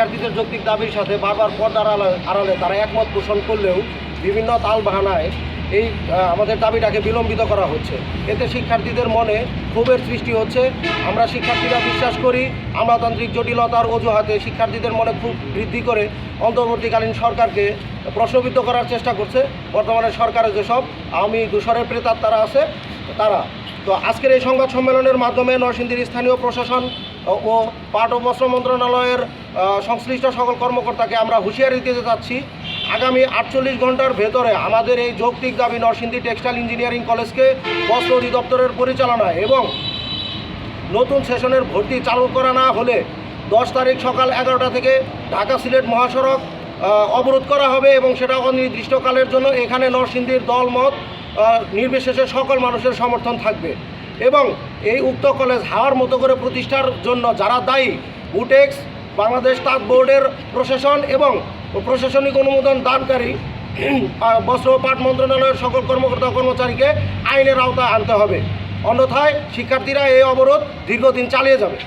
শিক্ষার্থীদের যৌক্তিক দাবির সাথে বারবার পর্দার আড়ালে তারা একমত পোষণ করলেও বিভিন্ন তাল বাহানায় এই আমাদের দাবিটাকে বিলম্বিত করা হচ্ছে। এতে শিক্ষার্থীদের মনে ক্ষোভের সৃষ্টি হচ্ছে। আমরা শিক্ষার্থীরা বিশ্বাস করি, আমলাতান্ত্রিক জটিলতার অজুহাতে শিক্ষার্থীদের মনে খুব বৃদ্ধি করে অন্তর্বর্তীকালীন সরকারকে প্রশ্নবিদ্ধ করার চেষ্টা করছে। বর্তমানে সরকারের যেসব আওয়ামী দূষরের প্রেতার তারা আছে, তারা। তো আজকের এই সংবাদ সম্মেলনের মাধ্যমে নরসিংদীর স্থানীয় প্রশাসন ও- পাট ও বস্ত্র মন্ত্রণালয়ের সংশ্লিষ্ট সকল কর্মকর্তাকে আমরা হুঁশিয়ারি দিতে চাচ্ছি আগামী আটচল্লিশ ঘণ্টার ভেতরে আমাদের এই যৌক্তিক দাবি নরসিংদী টেক্সটাইল ইঞ্জিনিয়ারিং কলেজকে বস্ত্র অধিদপ্তরের পরিচালনা এবং নতুন সেশনের ভর্তি চালু করা না হলে দশ তারিখ সকাল এগারোটা থেকে ঢাকা সিলেট মহাসড়ক অবরোধ করা হবে এবং সেটা অনির্দিষ্টকালের জন্য এখানে নরসিংদীর দলমত নির্বিশেষে সকল মানুষের সমর্থন থাকবে। এবং এই উক্ত কলেজ হাওয়ার মতো করে প্রতিষ্ঠার জন্য যারা দায়ী, বুটেক্স বাংলাদেশ তাঁত বোর্ডের প্রশাসন এবং প্রশাসনিক অনুমোদন দানকারী বস্ত্র ও পাট মন্ত্রণালয়ের সকল কর্মকর্তা কর্মচারীকে আইনের আওতায় আনতে হবে। অন্যথায় শিক্ষার্থীরা এই অবরোধ দীর্ঘদিন চালিয়ে যাবে।